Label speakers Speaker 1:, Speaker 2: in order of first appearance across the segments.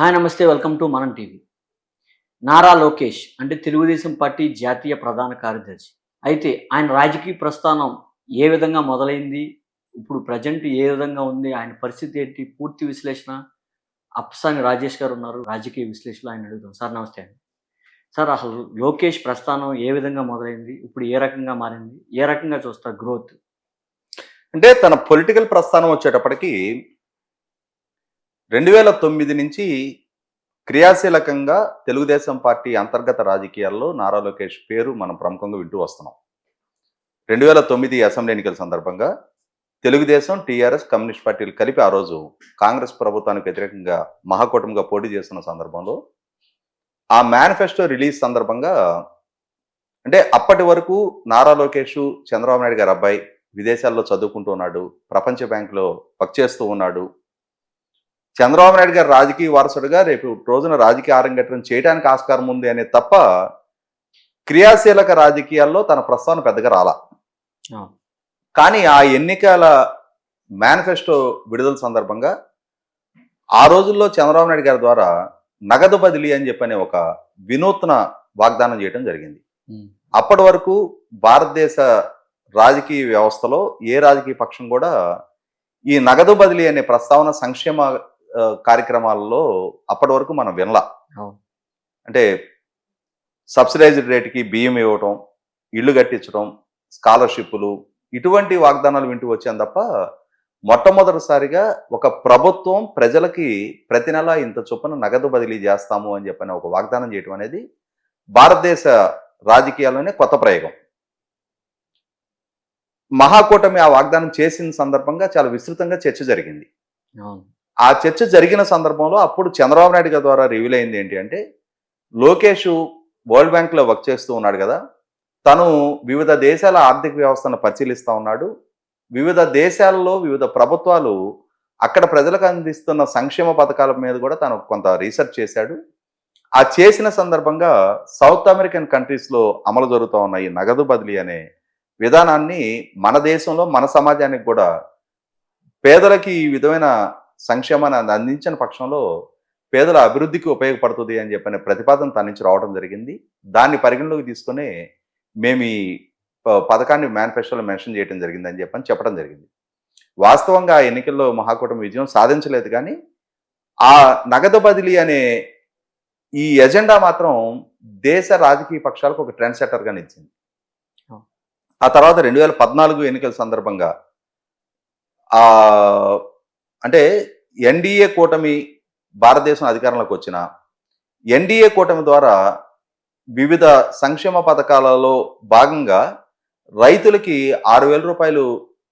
Speaker 1: Hi నమస్తే welcome to Manam TV. Nara Lokesh అంటే Telugu Desam party జాతీయ ప్రధాన కార్యదర్శి. అయితే ఆయన రాజకీయ ప్రస్థానం ఏ విధంగా మొదలైంది? ఇప్పుడు ప్రజెంట్ ఏ విధంగా ఉంది? ఆయన పరిస్థితి ఏంటి? పూర్తి విశ్లేషణ. అప్సాని రాజేష్ గారు ఉన్నారు. రాజకీయ విశ్లేషణ ఆయన అడుగుతాం సార్ నమస్తే అండి. సార్ అసలు లోకేష్ ప్రస్థానం ఏ విధంగా మొదలైంది? ఇప్పుడు ఏ రకంగా మారింది? ఏ రకంగా చూస్తారు గ్రోత్?
Speaker 2: అంటే తన పొలిటికల్ ప్రస్థానం వచ్చేటప్పటికి రెండు వేల తొమ్మిది నుంచి క్రియాశీలకంగా తెలుగుదేశం పార్టీ అంతర్గత రాజకీయాల్లో నారా లోకేష్ పేరు మనం ప్రముఖంగా వింటూ వస్తున్నాం. రెండు వేల తొమ్మిది అసెంబ్లీ ఎన్నికల సందర్భంగా తెలుగుదేశం టీఆర్ఎస్ కమ్యూనిస్ట్ పార్టీలు కలిపి ఆ రోజు కాంగ్రెస్ ప్రభుత్వానికి వ్యతిరేకంగా మహాకూటమిగా పోటీ చేస్తున్న సందర్భంలో ఆ మేనిఫెస్టో రిలీజ్ సందర్భంగా అంటే అప్పటి వరకు నారా లోకేష్ చంద్రబాబు నాయుడు గారి అబ్బాయి విదేశాల్లో చదువుకుంటూ ఉన్నాడు ప్రపంచ బ్యాంకులో వర్క్ చేస్తూ ఉన్నాడు చంద్రబాబు నాయుడు గారు రాజకీయ వారసుడుగా రేపు రోజున రాజకీయ ఆరంగేట్రం చేయడానికి ఆస్కారం ఉంది అనే తప్ప క్రియాశీలక రాజకీయాల్లో తన ప్రస్తావన పెద్దగా రాలా. కానీ ఆ ఎన్నికల మేనిఫెస్టో విడుదల సందర్భంగా ఆ రోజుల్లో చంద్రబాబు నాయుడు గారి ద్వారా నగదు బదిలీ అని చెప్పనే ఒక వినూత్న వాగ్దానం చేయడం జరిగింది. అప్పటి వరకు భారతదేశ రాజకీయ వ్యవస్థలో ఏ రాజకీయ పక్షం కూడా ఈ నగదు బదిలీ అనే ప్రస్తావన సంక్షేమ కార్యక్రమాలలో అప్పటి వరకు మనం వినలా. అంటే సబ్సిడైజ్డ్ రేటుకి బియ్యం ఇవ్వటం ఇల్లు కట్టించడం స్కాలర్షిప్లు ఇటువంటి వాగ్దానాలు వింటూ వచ్చాను తప్ప మొట్టమొదటిసారిగా ఒక ప్రభుత్వం ప్రజలకి ప్రతి నెల ఇంత చొప్పున నగదు బదిలీ చేస్తాము అని చెప్పని ఒక వాగ్దానం చేయటం అనేది భారతదేశ రాజకీయాల్లోనే కొత్త ప్రయోగం. మహాకూటమి ఆ వాగ్దానం చేసిన సందర్భంగా చాలా విస్తృతంగా చర్చ జరిగింది. ఆ చర్చ జరిగిన సందర్భంలో అప్పుడు చంద్రబాబు నాయుడు గారి ద్వారా రివీల్ అయింది ఏంటి అంటే లోకేష్ వరల్డ్ బ్యాంక్లో వర్క్ చేస్తూ ఉన్నాడు కదా తను వివిధ దేశాల ఆర్థిక వ్యవస్థను పరిశీలిస్తూ ఉన్నాడు. వివిధ దేశాల్లో వివిధ ప్రభుత్వాలు అక్కడ ప్రజలకు అందిస్తున్న సంక్షేమ పథకాల మీద కూడా తను కొంత రీసెర్చ్ చేశాడు. ఆ చేసిన సందర్భంగా సౌత్ అమెరికన్ కంట్రీస్లో అమలు జరుగుతూ ఉన్న ఈ నగదు బదిలీ అనే విధానాన్ని మన దేశంలో మన సమాజానికి కూడా పేదలకి ఈ విధమైన సంక్షేమాన్ని అంద- అందించిన పక్షంలో పేదల అభివృద్ధికి ఉపయోగపడుతుంది అని చెప్పిన ప్రతిపాదన తన నుంచి రావడం జరిగింది. దాన్ని పరిగణలోకి తీసుకుని మేము ఈ పథకాన్ని మేనిఫెస్టోలో మెన్షన్ చేయడం జరిగిందని చెప్పని చెప్పడం జరిగింది. వాస్తవంగా ఆ ఎన్నికల్లో మహాకూటమి విజయం సాధించలేదు కానీ ఆ నగదు బదిలీ అనే ఈ ఎజెండా మాత్రం దేశ రాజకీయ పక్షాలకు ఒక ట్రెండ్ సెట్టర్గా నిలిచింది. ఆ తర్వాత రెండు వేల పద్నాలుగు ఎన్నికల సందర్భంగా ఆ అంటే ఎన్డీఏ కూటమి భారతదేశం అధికారంలోకి వచ్చిన ఎన్డీఏ కూటమి ద్వారా వివిధ సంక్షేమ పథకాలలో భాగంగా రైతులకి ఆరు వేల రూపాయలు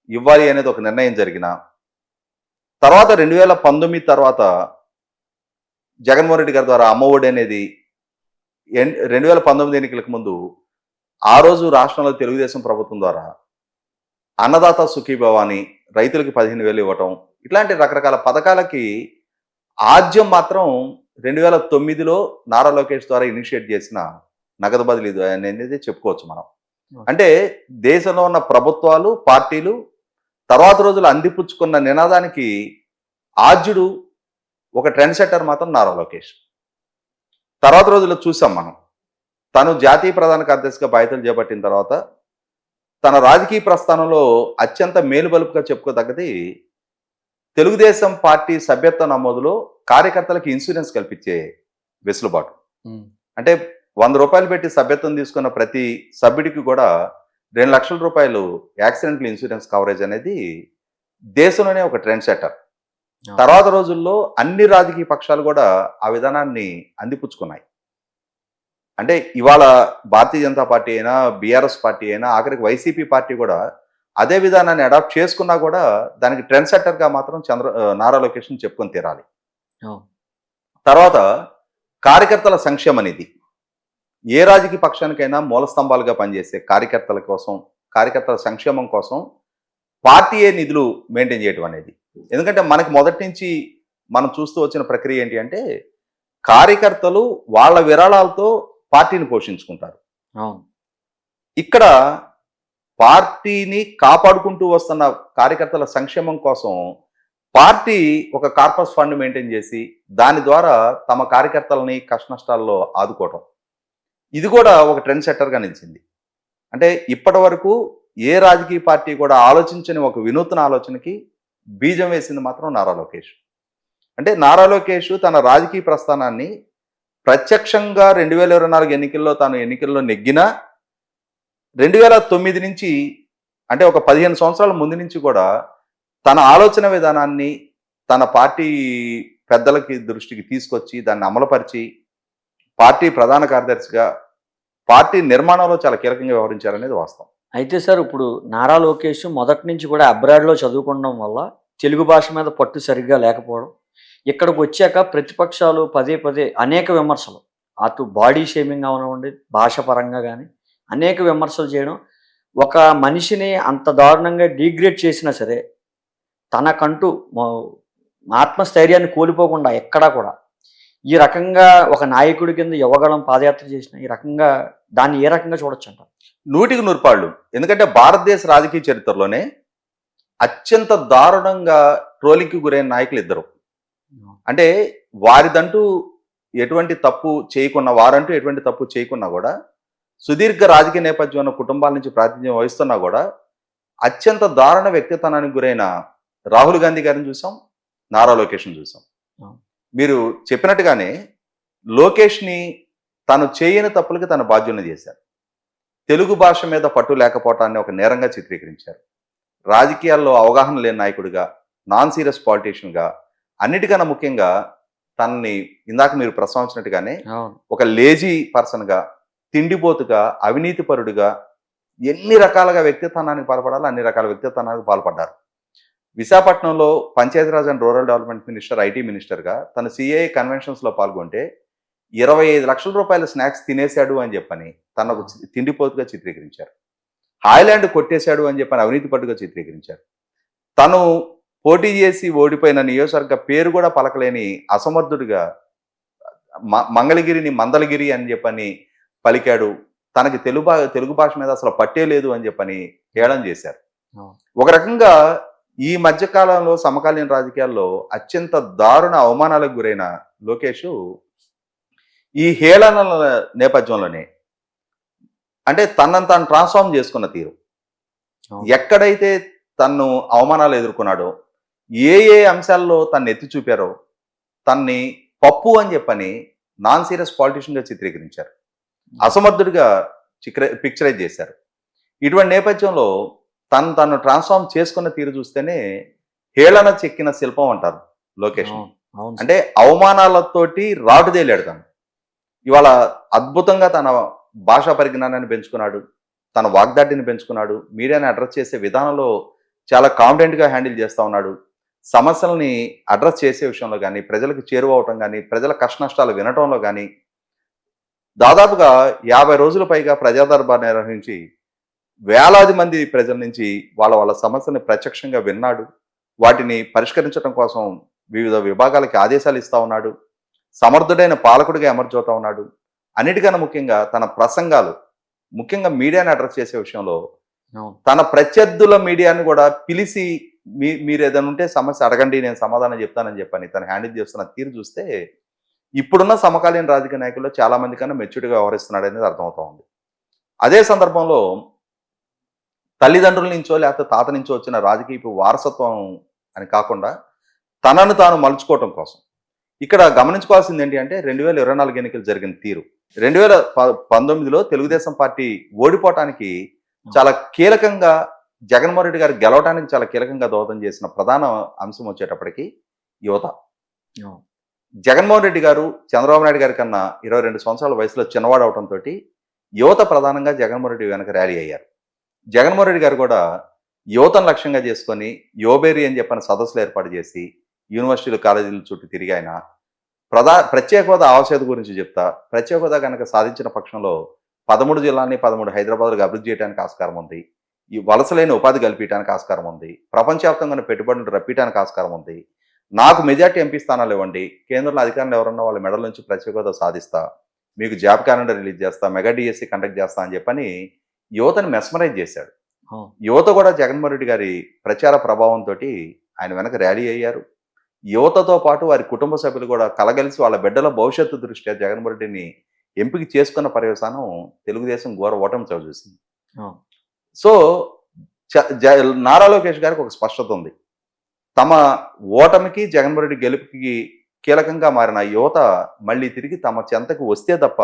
Speaker 2: ఇవ్వాలి అనేది ఒక నిర్ణయం జరిగిన తర్వాత రెండు వేల పంతొమ్మిది తర్వాత జగన్మోహన్ రెడ్డి గారి ద్వారా అమ్మఒడి అనేది ఎన్ రెండు వేల పంతొమ్మిది ఎన్నికలకు ముందు ఆ రోజు రాష్ట్రంలో తెలుగుదేశం ప్రభుత్వం ద్వారా అన్నదాత సుఖీభవాని రైతులకి పదిహేను వేలు ఇవ్వటం ఇట్లాంటి రకరకాల పథకాలకి ఆద్యం మాత్రం రెండు వేల తొమ్మిదిలో నారా లోకేష్ ద్వారా ఇనిషియేట్ చేసిన నగదు బదిలీ అనేది చెప్పుకోవచ్చు మనం. అంటే దేశంలో ఉన్న ప్రభుత్వాలు పార్టీలు తర్వాత రోజులు అందిపుచ్చుకున్న నినాదానికి ఆద్యుడు ఒక ట్రెండ్ సెట్టర్ మాత్రం నారా లోకేష్. తర్వాత రోజుల్లో చూసాం మనం. తను జాతీయ ప్రధాన కార్యదర్శిగా బాధ్యతలు చేపట్టిన తర్వాత తన రాజకీయ ప్రస్థానంలో అత్యంత మేలుబలుపుగా చెప్పుకోదగ్గది తెలుగుదేశం పార్టీ సభ్యత్వ నమోదులో కార్యకర్తలకు ఇన్సూరెన్స్ కల్పించే వెసులుబాటు. అంటే వంద రూపాయలు పెట్టి సభ్యత్వం తీసుకున్న ప్రతి సభ్యుడికి కూడా రెండు లక్షల రూపాయలు యాక్సిడెంటల్ ఇన్సూరెన్స్ కవరేజ్ అనేది దేశంలోనే ఒక ట్రెండ్ సెటర్ తర్వాత రోజుల్లో అన్ని రాజకీయ పక్షాలు కూడా ఆ విధానాన్ని అందిపుచ్చుకున్నాయి. అంటే ఇవాళ భారతీయ జనతా పార్టీ అయినా బీఆర్ఎస్ పార్టీ అయినా ఆఖరికి వైసీపీ పార్టీ కూడా అదే విధానాన్ని అడాప్ట్ చేసుకున్నా కూడా దానికి ట్రెండ్ సెట్టర్గా మాత్రం చంద్ర నారా లోకేష్ని చెప్పుకొని తీరాలి. తర్వాత కార్యకర్తల సంక్షేమ నిధి ఏ రాజకీయ పక్షానికైనా మూల స్తంభాలుగా పనిచేసే కార్యకర్తల కోసం కార్యకర్తల సంక్షేమం కోసం పార్టీయే నిధులు మెయింటైన్ చేయడం అనేది. ఎందుకంటే మనకి మొదటి నుంచి మనం చూస్తూ వచ్చిన ప్రక్రియ ఏంటి అంటే కార్యకర్తలు వాళ్ళ విరాళాలతో పార్టీని పోషించుకుంటారు. ఇక్కడ పార్టీని కాపాడుకుంటూ వస్తున్న కార్యకర్తల సంక్షేమం కోసం పార్టీ ఒక కార్పస్ ఫండ్ మెయింటైన్ చేసి దాని ద్వారా తమ కార్యకర్తలని కష్ట నష్టాల్లో ఆదుకోవటం. ఇది కూడా ఒక ట్రెండ్ సెట్టర్గా నిలిచింది. అంటే ఇప్పటి వరకు ఏ రాజకీయ పార్టీ కూడా ఆలోచించని ఒక వినూత్న ఆలోచనకి బీజం వేసింది మాత్రం నారా లోకేష్. అంటే నారా లోకేష్ తన రాజకీయ ప్రస్థానాన్ని ప్రత్యక్షంగా రెండు వేల ఇరవై నాలుగు ఎన్నికల్లో తాను ఎన్నికల్లో నెగ్గినా రెండు వేల తొమ్మిది నుంచి అంటే ఒక పదిహేను సంవత్సరాల ముందు నుంచి కూడా తన ఆలోచన విధానాన్ని తన పార్టీ పెద్దలకి దృష్టికి తీసుకొచ్చి దాన్ని అమలుపరిచి పార్టీ ప్రధాన కార్యదర్శిగా పార్టీ నిర్మాణంలో చాలా కీలకంగా వ్యవహరించారనేది వాస్తవం.
Speaker 1: అయితే సార్ ఇప్పుడు నారా లోకేష్ మొదటి నుంచి కూడా అబ్రాడ్లో చదువుకోవడం వల్ల తెలుగు భాష మీద పట్టు సరిగ్గా లేకపోవడం ఇక్కడికి వచ్చాక ప్రతిపక్షాలు పదే పదే అనేక విమర్శలు. అటు బాడీ షేమింగ్ అవనివ్వండి భాష పరంగా కానీ అనేక విమర్శలు చేయడం ఒక మనిషిని అంత దారుణంగా డీగ్రేడ్ చేసినా సరే తనకంటూ ఆత్మస్థైర్యాన్ని కోల్పోకుండా ఎక్కడా కూడా ఈ రకంగా ఒక నాయకుడి కింద యువగళం పాదయాత్ర చేసిన ఈ రకంగా దాన్ని ఏ రకంగా చూడొచ్చు అంట
Speaker 2: నూటికి నూరుపాళ్ళు ఎందుకంటే భారతదేశ రాజకీయ చరిత్రలోనే అత్యంత దారుణంగా ట్రోలింగ్కి గురైన నాయకులు ఇద్దరు. అంటే వారిదంటూ ఎటువంటి తప్పు చేయకున్నా వారంటూ ఎటువంటి తప్పు చేయకున్నా కూడా సుదీర్ఘ రాజకీయ నేపథ్యం ఉన్న కుటుంబాల నుంచి ప్రాతినిధ్యం వహిస్తున్నా కూడా అత్యంత దారుణ వ్యక్తిత్వానికి గురైన రాహుల్ గాంధీ గారిని చూసాం నారా లోకేష్ని చూసాం. మీరు చెప్పినట్టుగానే లోకేష్ని తను చేయని తప్పులకి తన బాధ్యులను చేశారు. తెలుగు భాష మీద పట్టు లేకపోవటాన్ని ఒక నేరంగా చిత్రీకరించారు. రాజకీయాల్లో అవగాహన లేని నాయకుడిగా నాన్ సీరియస్ పాలిటీషియన్గా అన్నిటికన్నా ముఖ్యంగా తనని ఇందాక మీరు ప్రస్తావించినట్టుగానే ఒక లేజీ పర్సన్గా తిండిపోతుగా అవినీతిపరుడుగా ఎన్ని రకాలుగా వ్యక్తిత్వానికి పాల్పడాలో అన్ని రకాల వ్యక్తిత్వానికి పాల్పడ్డారు. విశాఖపట్నంలో Panchayati Raj and rural development minister IT మినిస్టర్గా తను సిఐ కన్వెన్షన్స్లో పాల్గొంటే ఇరవై ఐదు లక్షల రూపాయల స్నాక్స్ తినేశాడు అని చెప్పని తనకు తిండిపోతుగా చిత్రీకరించారు. హాయ్లాండ్ కొట్టేశాడు అని చెప్పని అవినీతి పట్టుగా చిత్రీకరించారు. తను పోటీ చేసి ఓడిపోయిన నియోజకవర్గ పేరు కూడా పలకలేని అసమర్థుడిగా మ- మంగళగిరిని మందలగిరి అని చెప్పని పలికాడు తనకి తెలుగు భా తెలుగు భాష మీద అసలు పట్టే లేదు అని చెప్పని హేళన చేశారు. ఒక రకంగా ఈ మధ్య కాలంలో సమకాలీన రాజకీయాల్లో అత్యంత దారుణ అవమానాలకు గురైన లోకేష్ ఈ హేళనల నేపథ్యంలోనే అంటే తనను తాను ట్రాన్స్ఫార్మ్ చేసుకున్న తీరు. ఎక్కడైతే తను అవమానాలు ఎదుర్కొన్నాడో ఏ ఏ అంశాల్లో తను ఎత్తి చూపారో తన్ని పప్పు అని చెప్పని నాన్ సీరియస్ పాలిటిషియన్గా చిత్రీకరించారు అసమర్థుడిగా చిక్ర పిక్చరైజ్ చేశారు. ఇటువంటి నేపథ్యంలో తను తను ట్రాన్స్ఫార్మ్ చేసుకున్న తీరు చూస్తేనే హేళన చెక్కిన శిల్పం అంటారు లోకేష్. అంటే అవమానాలతోటి రాటుదేలాడు తను. ఇవాళ అద్భుతంగా తన భాషా పరిజ్ఞానాన్ని పెంచుకున్నాడు తన వాగ్దాటిని పెంచుకున్నాడు మీడియాని అడ్రస్ చేసే విధానంలో చాలా కాన్ఫిడెంట్గా హ్యాండిల్ చేస్తూ ఉన్నాడు. సమస్యల్ని అడ్రస్ చేసే విషయంలో కానీ ప్రజలకు చేరువవటం కానీ ప్రజల కష్ట నష్టాలు వినటంలో కానీ దాదాపుగా యాభై రోజుల పైగా ప్రజా దర్బార్ నిర్వహించి వేలాది మంది ప్రజల నుంచి వాళ్ళ వాళ్ళ సమస్యని ప్రత్యక్షంగా విన్నాడు. వాటిని పరిష్కరించడం కోసం వివిధ విభాగాలకి ఆదేశాలు ఇస్తా ఉన్నాడు. సమర్థుడైన పాలకుడిగా ఎమర్జవుతా ఉన్నాడు. అన్నిటికన్నా ముఖ్యంగా తన ప్రసంగాలు ముఖ్యంగా మీడియాని అడ్రస్ చేసే విషయంలో తన ప్రత్యర్థుల మీడియాని కూడా పిలిచి మీ మీరు ఏదైనా ఉంటే సమస్య అడగండి నేను సమాధానం చెప్తానని చెప్పని తను హ్యాండిల్ చేస్తున్న తీరు చూస్తే ఇప్పుడున్న సమకాలీన రాజకీయ నాయకుల్లో చాలా మంది కన్నా మెచ్యూర్డ్గా వ్యవహరిస్తున్నాడు అనేది అర్థమవుతా ఉంది. అదే సందర్భంలో తల్లిదండ్రుల నుంచో లేకపోతే తాత నుంచో వచ్చిన రాజకీయ వారసత్వం అని కాకుండా తనను తాను మలుచుకోవటం కోసం. ఇక్కడ గమనించుకోవాల్సింది ఏంటి అంటే రెండు వేల ఇరవై నాలుగు ఎన్నికలు జరిగిన తీరు. రెండు వేల ప- పంతొమ్మిదిలో తెలుగుదేశం పార్టీ ఓడిపోవటానికి చాలా కీలకంగా జగన్మోహన్ రెడ్డి గారు గెలవడానికి చాలా కీలకంగా దోహదం చేసిన ప్రధాన అంశం వచ్చేటప్పటికి యువత. జగన్మోహన్ రెడ్డి గారు చంద్రబాబు నాయుడు గారి కన్నా ఇరవై రెండు సంవత్సరాల వయసులో చిన్నవాడు అవడంతో యువత ప్రధానంగా జగన్మోహన్ రెడ్డి వెనక ర్యాలీ అయ్యారు. జగన్మోహన్ రెడ్డి గారు కూడా యువతను లక్ష్యంగా చేసుకొని యోబేరి అని చెప్పిన సదస్సులు ఏర్పాటు చేసి యూనివర్సిటీలు కాలేజీల చుట్టూ తిరిగి ఆయన ప్రధా ప్రత్యేక హోదా ఆవశ్యత గురించి చెప్తా ప్రత్యేక హోదా కనుక సాధించిన పక్షంలో పదమూడు జిల్లాని పదమూడు హైదరాబాద్లకు అభివృద్ధి చేయడానికి ఆస్కారం ఉంది. ఈ వలసలైన ఉపాధి కల్పించడానికి ఆస్కారం ఉంది. ప్రపంచవ్యాప్తంగా ఉన్న పెట్టుబడులు రప్పించడానికి ఆస్కారం ఉంది. నాకు మెజార్టీ ఎంపీ స్థానాలు ఇవ్వండి. కేంద్రంలో అధికారులు ఎవరన్నా వాళ్ళ మెడల నుంచి ప్రత్యేక హోదా సాధిస్తా. మీకు జాబ్ క్యాలెండర్ రిలీజ్ చేస్తా మెగా డిఎస్సి కండక్ట్ చేస్తా అని చెప్పని యువతను మెస్మరైజ్ చేశాడు. యువత కూడా జగన్మోహన్ రెడ్డి గారి ప్రచార ప్రభావంతో ఆయన వెనక ర్యాలీ అయ్యారు. యువతతో పాటు వారి కుటుంబ సభ్యులు కూడా కలగలిసి వాళ్ళ బిడ్డల భవిష్యత్తు దృష్ట్యా జగన్మోహన్ రెడ్డిని ఎంపిక చేసుకున్న పర్యవసానం తెలుగుదేశం ఘోర ఓటమి చవి చూసింది
Speaker 1: అవును.
Speaker 2: సో నారా లోకేష్ గారికి ఒక స్పష్టత ఉంది. తమ ఓటమికి జగన్మోహన్ రెడ్డి గెలుపుకి కీలకంగా మారిన యువత మళ్ళీ తిరిగి తమ చెంతకు వస్తే తప్ప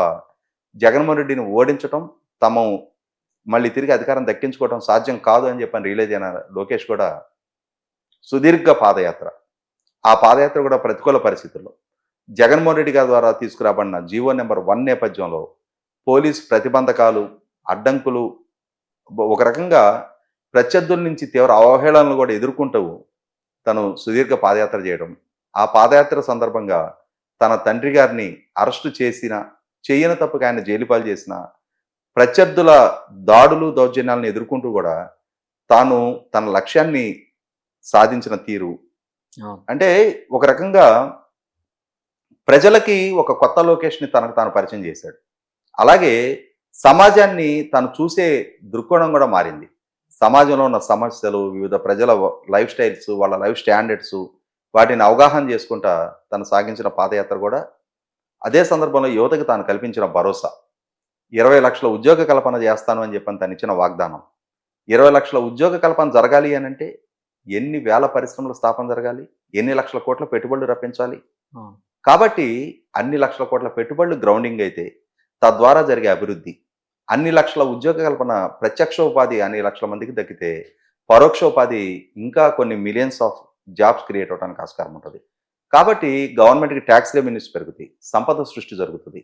Speaker 2: జగన్మోహన్ రెడ్డిని ఓడించటం తమ మళ్ళీ తిరిగి అధికారం దక్కించుకోవడం సాధ్యం కాదు అని చెప్పని రియలైజ్ అయిన లోకేష్ కూడా సుదీర్ఘ పాదయాత్ర. ఆ పాదయాత్ర కూడా ప్రతికూల పరిస్థితుల్లో. జగన్మోహన్ రెడ్డి గారి ద్వారా తీసుకురాబడిన జీవో నెంబర్ వన్ నేపథ్యంలో పోలీస్ ప్రతిబంధకాలు అడ్డంకులు ఒక రకంగా ప్రత్యర్థుల నుంచి తీవ్ర అవహేళనలు కూడా ఎదుర్కొంటూ తను సుదీర్ఘ పాదయాత్ర చేయడం. ఆ పాదయాత్ర సందర్భంగా తన తండ్రి గారిని అరెస్టు చేసిన చేయని తప్పుగా ఆయన జైలు పాలు చేసిన ప్రత్యర్థుల దాడులు దౌర్జన్యాలను ఎదుర్కొంటూ కూడా తాను తన లక్ష్యాన్ని సాధించిన తీరు. అంటే ఒక రకంగా ప్రజలకి ఒక కొత్త లొకేషన్ తనకు తాను పరిచయం చేశాడు. అలాగే సమాజాన్ని తను చూసే దృక్కోణం కూడా మారింది. సమాజంలో ఉన్న సమస్యలు వివిధ ప్రజల లైఫ్ స్టైల్స్ వాళ్ళ లైఫ్ స్టాండర్డ్స్ వాటిని అవగాహన చేసుకుంటా తను సాగించిన పాదయాత్ర కూడా అదే సందర్భంలో యువతకు తాను కల్పించిన భరోసా. ఇరవై లక్షల ఉద్యోగ కల్పన చేస్తాను అని చెప్పని తను ఇచ్చిన వాగ్దానం. ఇరవై లక్షల ఉద్యోగ కల్పన జరగాలి అని అంటే ఎన్ని వేల పరిశ్రమల స్థాపన జరగాలి ఎన్ని లక్షల కోట్ల పెట్టుబడులు రప్పించాలి. కాబట్టి అన్ని లక్షల కోట్ల పెట్టుబడులు గ్రౌండింగ్ అయితే తద్వారా జరిగే అభివృద్ధి. అన్ని లక్షల ఉద్యోగ కల్పన ప్రత్యక్ష ఉపాధి అన్ని లక్షల మందికి దక్కితే పరోక్ష ఉపాధి ఇంకా కొన్ని మిలియన్స్ ఆఫ్ జాబ్స్ క్రియేట్ అవడానికి ఆస్కారం ఉంటుంది. కాబట్టి గవర్నమెంట్కి ట్యాక్స్ రెవెన్యూస్ పెరుగుతాయి సంపద సృష్టి జరుగుతుంది.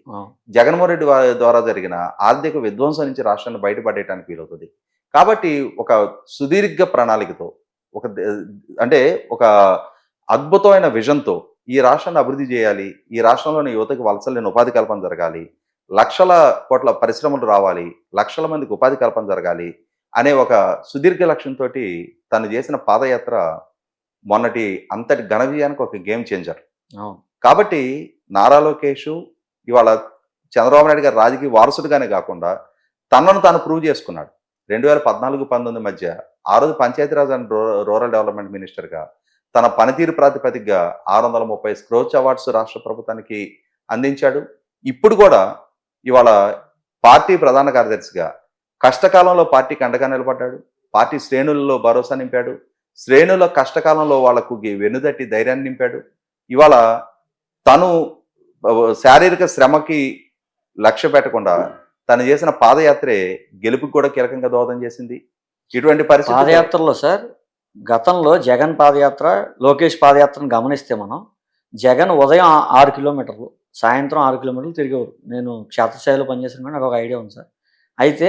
Speaker 2: జగన్మోహన్ రెడ్డి వారి ద్వారా జరిగిన ఆర్థిక విధ్వంసం నుంచి రాష్ట్రాన్ని బయటపడేయడానికి వీలవుతుంది. కాబట్టి ఒక సుదీర్ఘ ప్రణాళికతో ఒక అంటే ఒక అద్భుతమైన విజన్తో ఈ రాష్ట్రాన్ని అభివృద్ధి చేయాలి ఈ రాష్ట్రంలోని యువతకి వలసలేని ఉపాధి కల్పన జరగాలి లక్షల కోట్ల పరిశ్రమలు రావాలి లక్షల మందికి ఉపాధి కల్పన జరగాలి అనే ఒక సుదీర్ఘ లక్ష్యంతో తను చేసిన పాదయాత్ర మొన్నటి అంతటి ఘన విజయానికి ఒక గేమ్ చేంజర్. కాబట్టి నారా లోకేష్ ఇవాళ చంద్రబాబు నాయుడు గారి రాజకీయ వారసుడిగానే కాకుండా తనను తాను ప్రూవ్ చేసుకున్నాడు. రెండు వేల పద్నాలుగు పంతొమ్మిది మధ్య ఆ రోజు పంచాయతీరాజ్ అండ్ రూ- రూరల్ డెవలప్మెంట్ మినిస్టర్గా తన పనితీరు ప్రాతిపదికగా ఆరు వందల ముప్పై స్క్రోచ్ అవార్డ్స్ రాష్ట్ర ప్రభుత్వానికి అందించాడు. ఇప్పుడు కూడా ఇవాళ పార్టీ ప్రధాన కార్యదర్శిగా కష్టకాలంలో పార్టీకి అండగా నిలబడ్డాడు. పార్టీ శ్రేణులలో భరోసా నింపాడు. శ్రేణుల కష్టకాలంలో వాళ్ళకు వెనుదట్టి ధైర్యాన్ని నింపాడు. ఇవాళ తను శారీరక శ్రమకి లక్ష్య పెట్టకుండా తను చేసిన పాదయాత్రే గెలుపుకి కూడా కీలకంగా దోహదం చేసింది. ఇటువంటి పరిస్థితి
Speaker 1: పాదయాత్రలో సార్ గతంలో జగన్ పాదయాత్ర లోకేష్ పాదయాత్రను గమనిస్తే మనం జగన్ ఉదయం ఆరు కిలోమీటర్లు సాయంత్రం ఆరు కిలోమీటర్లు తిరిగేవారు. నేను క్షేత్రస్థాయిలో పనిచేసిన కానీ నాకు ఒక ఐడియా ఉంది సార్. అయితే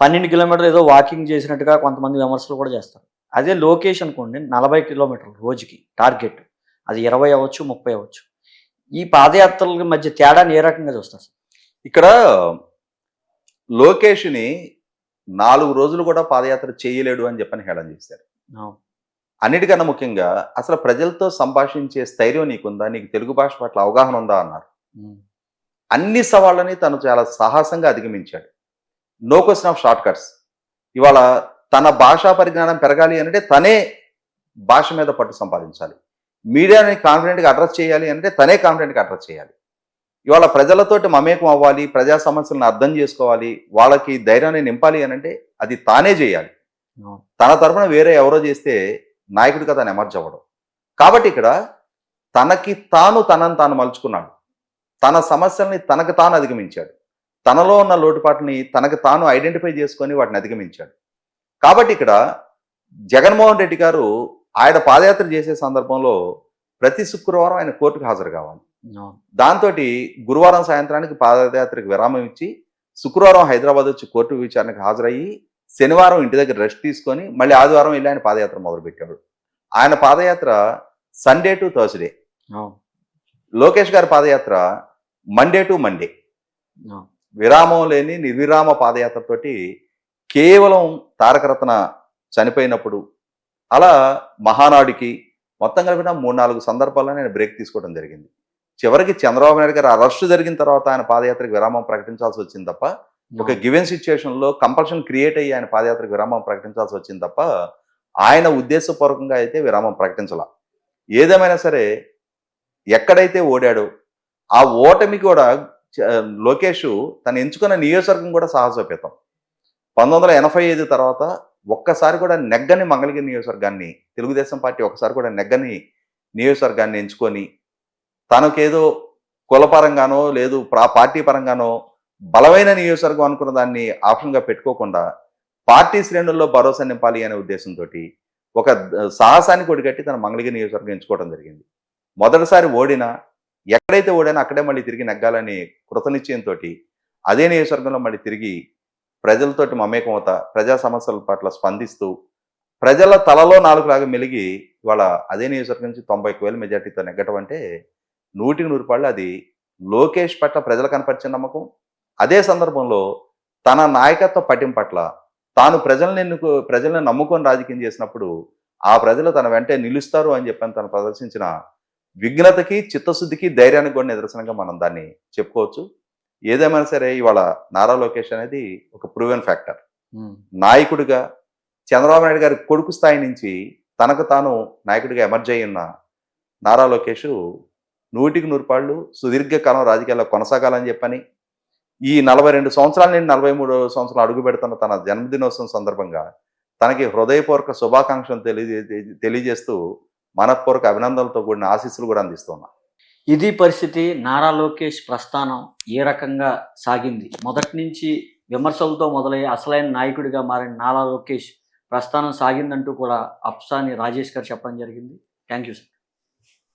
Speaker 1: పన్నెండు కిలోమీటర్లు ఏదో వాకింగ్ చేసినట్టుగా కొంతమంది విమర్శలు కూడా చేస్తారు. అదే లోకేష్ అనుకోండి నలభై కిలోమీటర్లు రోజుకి టార్గెట్. అది ఇరవై అవ్వచ్చు ముప్పై అవ్వచ్చు. ఈ పాదయాత్రల మధ్య తేడాని ఏ రకంగా చూస్తారు
Speaker 2: ఇక్కడ లోకేష్ని నాలుగు రోజులు కూడా పాదయాత్ర చేయలేడు అని చెప్పని హేళన చేశారు. అన్నిటికన్నా ముఖ్యంగా అసలు ప్రజలతో సంభాషించే స్థైర్యం నీకుందా? నీకు తెలుగు భాష పట్ల అవగాహన ఉందా? అన్నారు. అన్ని సవాళ్ళని తను చాలా సాహసంగా అధిగమించాడు. No question of short cuts ఇవాళ తన భాషా పరిజ్ఞానం పెరగాలి అంటే తనే భాష మీద పట్టు సంపాదించాలి. మీడియాని కాన్ఫిడెంట్గా అడ్రస్ చేయాలి అంటే తనే కాన్ఫిడెంట్గా అడ్రస్ చేయాలి. ఇవాళ ప్రజలతోటి మమేకం అవ్వాలి ప్రజా సమస్యలను అర్థం చేసుకోవాలి వాళ్ళకి ధైర్యాన్ని నింపాలి అని అంటే అది తానే చేయాలి. తన తరపున వేరే ఎవరో చేస్తే నాయకుడిగా తను ఎమర్జ్ అవ్వడం. కాబట్టి ఇక్కడ తనకి తాను తనను తాను మలుచుకున్నాడు. తన సమస్యల్ని తనకు తాను అధిగమించాడు. తనలో ఉన్న లోటుపాట్ని తనకు తాను ఐడెంటిఫై చేసుకొని వాటిని అధిగమించాడు. కాబట్టి ఇక్కడ జగన్మోహన్ రెడ్డి గారు ఆయన పాదయాత్ర చేసే సందర్భంలో ప్రతి శుక్రవారం ఆయన కోర్టుకు హాజరు కావాలి. దాంతో గురువారం సాయంత్రానికి పాదయాత్రకు విరామం ఇచ్చి శుక్రవారం హైదరాబాద్ వచ్చి కోర్టు విచారణకు హాజరయ్యి శనివారం ఇంటి దగ్గర రెస్ట్ తీసుకొని మళ్ళీ ఆదివారం వెళ్ళి ఆయన పాదయాత్ర మొదలుపెట్టాడు. ఆయన padayatra Sunday to Thursday. Lokesh గారి పాదయాత్ర మండే టు మండే. విరామం లేని నిర్విరామ పాదయాత్రతోటి కేవలం తారకరత్న చనిపోయినప్పుడు అలా మహానాడికి మొత్తం కలిపిన మూడు నాలుగు సందర్భాల్లో నేను బ్రేక్ తీసుకోవడం జరిగింది. చివరికి చంద్రబాబు నాయుడు గారు అరెస్టు జరిగిన తర్వాత ఆయన పాదయాత్రకు విరామం ప్రకటించాల్సి వచ్చింది తప్ప ఒక గివెన్ సిచ్యుయేషన్లో కంపల్షన్ క్రియేట్ అయ్యి ఆయన పాదయాత్రకు విరామం ప్రకటించాల్సి వచ్చింది తప్ప ఆయన ఉద్దేశపూర్వకంగా అయితే విరామం ప్రకటించాల. ఏదేమైనా సరే ఎక్కడైతే ఓడాడో ఆ ఓటమి కూడా లోకేష్ తను ఎంచుకున్న నియోజకవర్గం కూడా సాహసోపేతం. పంతొమ్మిది వందల ఎనభై ఐదు తర్వాత ఒక్కసారి కూడా నెగ్గని మంగళగిరి నియోజకవర్గాన్ని తెలుగుదేశం పార్టీ ఒక్కసారి కూడా నెగ్గని నియోజకవర్గాన్ని ఎంచుకొని తనకేదో కులపరంగానో లేదు ప్రా పార్టీ పరంగానో బలమైన నియోజకవర్గం అనుకున్న దాన్ని ఆప్షన్గా పెట్టుకోకుండా పార్టీ శ్రేణుల్లో భరోసా నింపాలి అనే ఉద్దేశంతో ఒక సాహసాన్ని కొడిగట్టి తన మంగళగిరి నియోజకవర్గం ఎంచుకోవడం జరిగింది. మొదటిసారి ఓడినా ఎక్కడైతే ఓడానో అక్కడే మళ్ళీ తిరిగి నెగ్గాలని కృతనిశ్చయంతో అదే నియోజకవర్గంలో మళ్ళీ తిరిగి ప్రజలతోటి మమేకమవుత ప్రజా సమస్యల పట్ల స్పందిస్తూ ప్రజల తలలో నాలుగు లాగా మెలిగి ఇవాళ అదే నియోజకవర్గం నుంచి తొంభై వేల మెజార్టీతో నెగ్గటం అంటే నూటికి నూరు పాళ్ళు అది లోకేష్ పట్ల ప్రజలు కనపరిచిన నమ్మకం. అదే సందర్భంలో తన నాయకత్వ పట్టిం పట్ల తాను ప్రజల్ని ఎన్నుకు ప్రజలను నమ్ముకొని రాజకీయం చేసినప్పుడు ఆ ప్రజలు తన వెంటే నిలుస్తారు అని చెప్పని తను ప్రదర్శించిన విఘ్నతకి చిత్తశుద్ధికి ధైర్యానికి కూడా నిదర్శనంగా మనం దాన్ని చెప్పుకోవచ్చు. ఏదేమైనా సరే ఇవాళ నారా లోకేష్ అనేది ఒక ప్రూవెన్ ఫ్యాక్టర్ నాయకుడిగా చంద్రబాబు నాయుడు గారి కొడుకు స్థాయి నుంచి తనకు తాను నాయకుడిగా ఎమర్జ్ అయి ఉన్న నారా లోకేష్ నూటికి నూరు పాళ్ళు సుదీర్ఘకాలం రాజకీయాల్లో కొనసాగాలని చెప్పని ఈ నలభై రెండు సంవత్సరాల నుండి నలభై మూడు సంవత్సరాలు అడుగు పెడుతున్న తన జన్మదినోత్సవం సందర్భంగా తనకి హృదయపూర్వక శుభాకాంక్షలు తెలియజే తెలియజేస్తూ మనపూర్వక అభినందనలతో కూడిన ఆశీస్సులు కూడా అందిస్తున్నా.
Speaker 1: ఇది పరిస్థితి నారా లోకేష్ ప్రస్థానం ఏ రకంగా సాగింది? మొదటి నుంచి విమర్శలతో మొదలై అసలైన నాయకుడిగా మారిన నారా లోకేష్ ప్రస్థానం సాగిందంటూ కూడా అప్సాని రాజేష్ గారు చెప్పడం జరిగింది. Thank you sir.